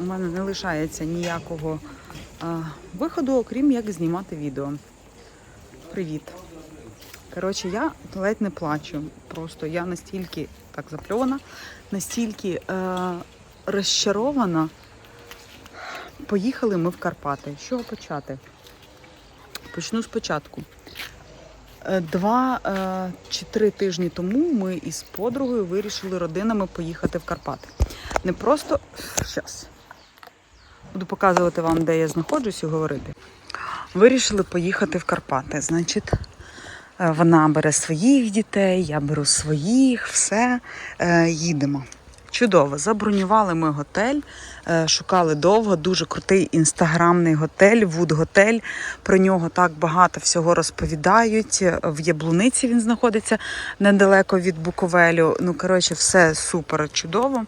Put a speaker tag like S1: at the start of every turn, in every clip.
S1: у мене не лишається ніякого а, виходу, окрім як знімати відео. Привіт. Коротше, я ледь не плачу. Просто я настільки так запльована, настільки е, розчарована. Поїхали ми в Карпати. З чого почати? Почну спочатку. Е, Два е, чи три тижні тому ми із подругою вирішили родинами поїхати в Карпати. Не просто щас. Буду показувати вам, де я знаходжусь і говорити. Вирішили поїхати в Карпати. Значить, е, вона бере своїх дітей, я беру своїх, все, е, їдемо. Чудово, забронювали ми готель, е, шукали довго, дуже крутий інстаграмний готель, Вуд-готель. Про нього так багато всього розповідають. В Яблуниці він знаходиться недалеко від Буковелю. Ну, коротше, все супер чудово.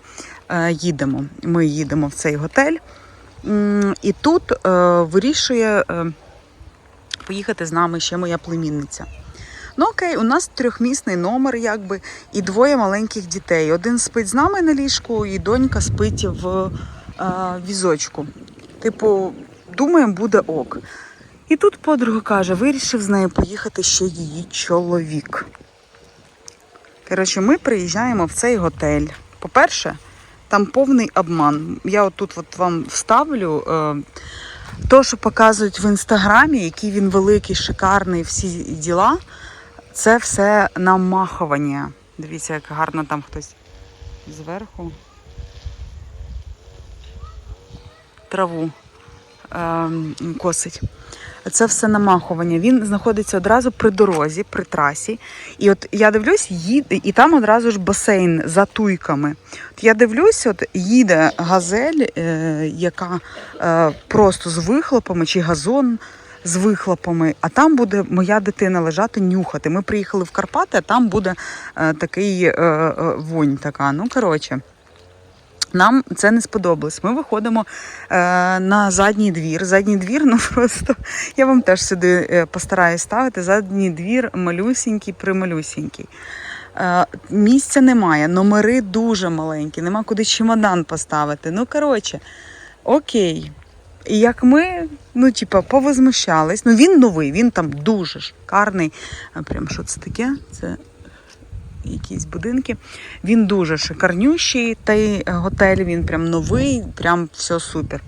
S1: Їдемо. Ми їдемо в цей готель. І тут е, вирішує е, поїхати з нами ще моя племінниця. Ну окей, у нас трьохмісний номер, якби, і двоє маленьких дітей. Один спить з нами на ліжку, і донька спить в е, візочку. Типу, думаємо, буде ок. І тут подруга каже, вирішив з нею поїхати ще її чоловік. Коротше, ми приїжджаємо в цей готель. По-перше, там повний обман. Я отут от вам вставлю. Е, то, що показують в інстаграмі, який він великий, шикарний, всі діла, це все намахування. Дивіться, як гарно там хтось зверху траву ем, косить. Це все намахування. Він знаходиться одразу при дорозі, при трасі. І от я дивлюсь, їде, і там одразу ж басейн за туйками. От я дивлюсь, от їде газель, е, яка е, просто з вихлопами, чи газон з вихлопами, а там буде моя дитина лежати, нюхати. Ми приїхали в Карпати, а там буде е, такий е, е, вонь така. Ну, коротше. Нам це не сподобалось. Ми виходимо е, на задній двір. Задній двір, ну просто я вам теж сюди е, постараюсь ставити. Задній двір малюсінький, прималюсінький. Е, місця немає, номери дуже маленькі, нема куди чемодан поставити. Ну, коротше, окей. І як ми, ну, типа, повозмущались. Ну, він новий, він там дуже шикарний. Прям що це таке? Це якісь будинки. Він дуже шикарнющий, той готель, він прям новий, прям все супер.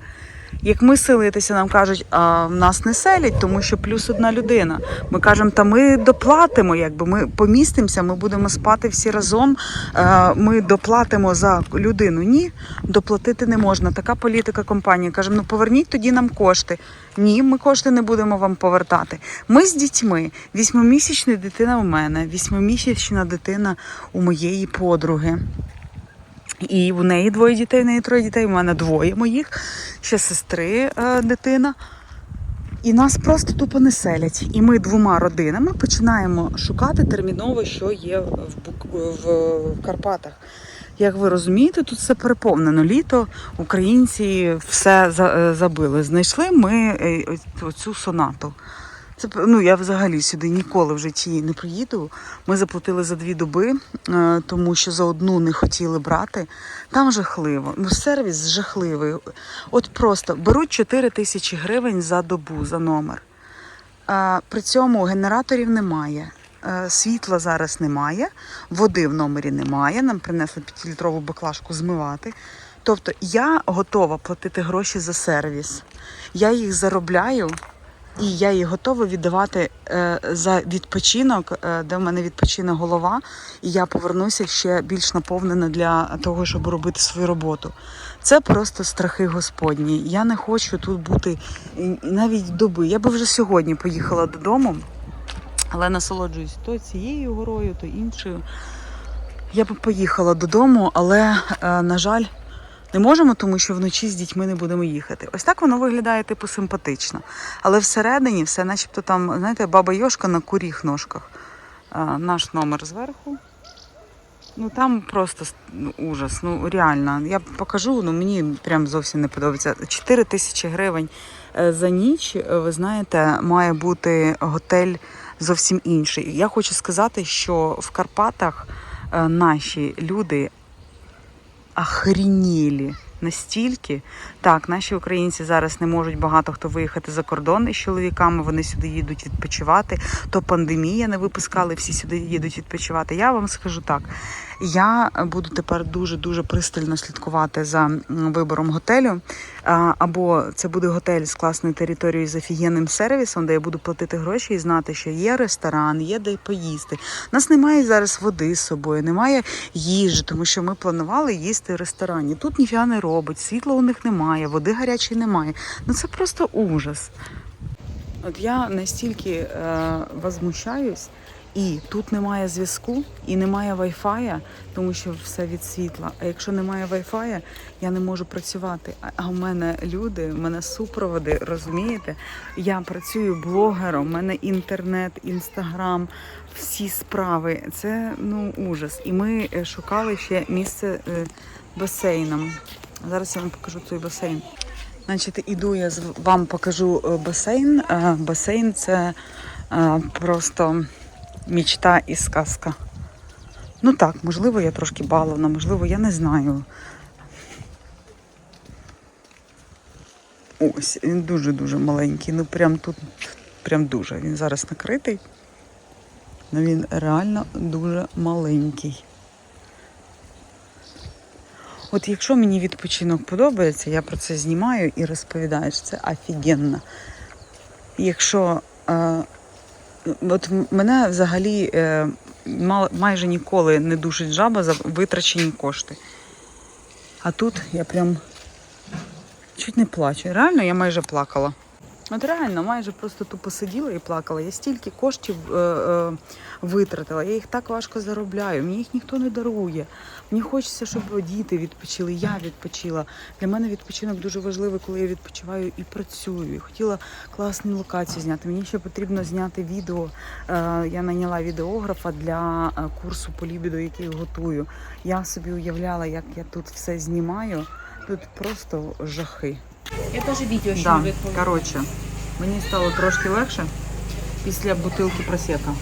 S1: Як ми селитися, нам кажуть, а в нас не селять, тому що плюс одна людина. Ми кажемо, та ми доплатимо, якби ми помістимося, ми будемо спати всі разом. е, Ми доплатимо за людину. Ні, доплатити не можна. Така політика компанії. Кажемо, ну поверніть тоді нам кошти. Ні, ми кошти не будемо вам повертати. Ми з дітьми. Вісьмимісячна дитина у мене, вісьмимісячна дитина у моєї подруги. І в неї двоє дітей, в неї троє дітей, у мене двоє моїх, ще сестри е, дитина. І нас просто тупо не селять. І ми двома родинами починаємо шукати терміново, що є в, в, в Карпатах. Як ви розумієте, тут все переповнено. Літо українці все е, забили. Знайшли ми е, оцю сонату. Це ну я взагалі сюди ніколи в житті не приїду. Ми заплатили за дві доби, е, тому що за одну не хотіли брати. Там жахливо. Ну, сервіс жахливий. От просто беруть 4 тисячі гривень за добу за номер. Е, При цьому генераторів немає. е, Світла зараз немає, води в номері немає. Нам принесли 5-літрову баклажку змивати. Тобто я готова платити гроші за сервіс. Я їх заробляю, і я їх готова віддавати е, за відпочинок, е, де в мене відпочине голова, і я повернуся ще більш наповнена для того, щоб робити свою роботу. Це просто страхи Господні. Я не хочу тут бути навіть доби. Я би вже сьогодні поїхала додому, але насолоджуюсь то цією горою, то іншою. Я би поїхала додому, але, е, на жаль, не можемо, тому що вночі з дітьми не будемо їхати. Ось так воно виглядає типу симпатично. Але всередині все, начебто там, знаєте, баба Йошка на куріх ножках. А, наш номер зверху. Ну там просто ну, ужас. Ну реально. Я покажу, ну мені прям зовсім не подобається. 4 тисячі гривень е, за ніч, е, ви знаєте, має бути готель зовсім інший. Я хочу сказати, що в Карпатах е, наші люди охренілі. настільки. Так, наші українці зараз не можуть багато хто виїхати за кордон із чоловіками. Вони сюди їдуть відпочивати. То пандемія не випускали, всі сюди їдуть відпочивати. Я вам скажу так. Я буду тепер дуже дуже пристально слідкувати за вибором готелю. Або це буде готель з класною територією з офігенним сервісом, де я буду платити гроші і знати, що є ресторан, є де поїсти. У нас немає зараз води з собою, немає їжі, тому що ми планували їсти в ресторані. Тут ніфіга не робить, світла у них немає, води гарячої немає. Ну це просто ужас. От я настільки е, возмущаюсь, і тут немає зв'язку, і немає вайфая, тому що все від світла. А якщо немає вайфая, я не можу працювати. А- в мене люди, в мене супроводи, розумієте? Я працюю блогером, в мене інтернет, інстаграм, всі справи. Це ну ужас. І ми е, шукали ще місце е, басейном. Зараз я вам покажу цей басейн. Значить, іду я вам покажу е, басейн. Басейн це просто мічта і сказка. Ну так, можливо, я трошки баловна, можливо, я не знаю. Ось, він дуже-дуже маленький. Ну прям тут, прям дуже. Він зараз накритий. Ну він реально дуже маленький. От якщо мені відпочинок подобається, я про це знімаю і розповідаю, що це офігенно. Якщо е, от мене взагалі е, майже ніколи не душить жаба за витрачені кошти. А тут я прям чуть не плачу. Реально, я майже плакала. От реально, майже просто тупо сиділа і плакала. Я стільки коштів е, е, витратила, я їх так важко заробляю, мені їх ніхто не дарує. Мені хочеться, щоб діти відпочили, я відпочила. Для мене відпочинок дуже важливий, коли я відпочиваю і працюю. І хотіла класну локацію зняти. Мені ще потрібно зняти відео. Е, я найняла відеографа для е, курсу по лібіду, який готую. Я собі уявляла, як я тут все знімаю. Тут просто жахи.
S2: Я тоже видео еще
S1: Да, коротше, мені стало трошки легше після бутилки просека.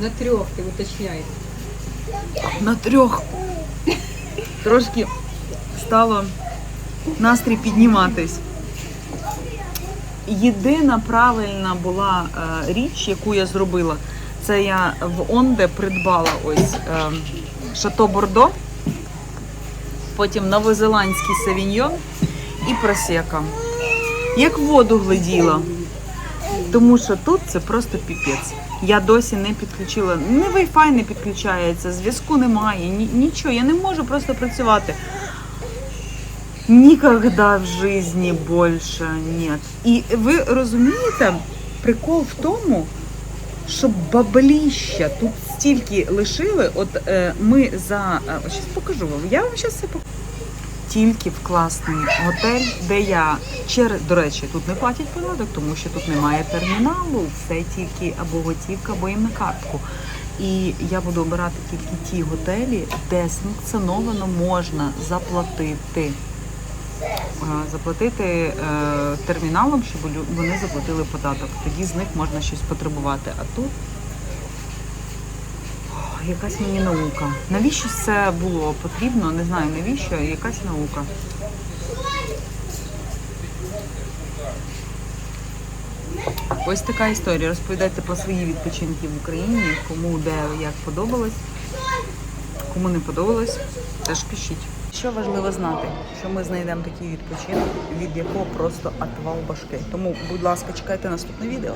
S2: На трех ты уточняй.
S1: На трьох трошки стало настрій підніматись. Єдина правильна була е, річ, яку я зробила, це я в Онде придбала ось е, Шато Бордо, потім новозеландський савіньйон і просека. Як воду гляділа. Тому що тут це просто піпець. Я досі не підключила, не Wi-Fi не підключається, зв'язку немає, ні, нічого. Я не можу просто працювати. Ніколи в житті більше нет. І ви розумієте, прикол в тому, що бабліща тут стільки лишили. От е, ми за. Е, щас покажу вам. Я вам зараз все покажу. Тільки в класний готель, де я через до речі, тут не платять податок, тому що тут немає терміналу, все тільки або готівка, або їм на картку. І я буду обирати тільки ті готелі, де санкціоновано можна заплатити. Е, Заплатити е, терміналом, щоб вони заплатили податок. Тоді з них можна щось потребувати. А тут якась мені наука. Навіщо це було потрібно? Не знаю навіщо, якась наука. Ось така історія. Розповідайте про свої відпочинки в Україні, кому де як подобалось, кому не подобалось, теж пишіть. Що важливо знати, що ми знайдемо такий відпочинок, від якого просто отвал башки. Тому, будь ласка, чекайте наступне відео.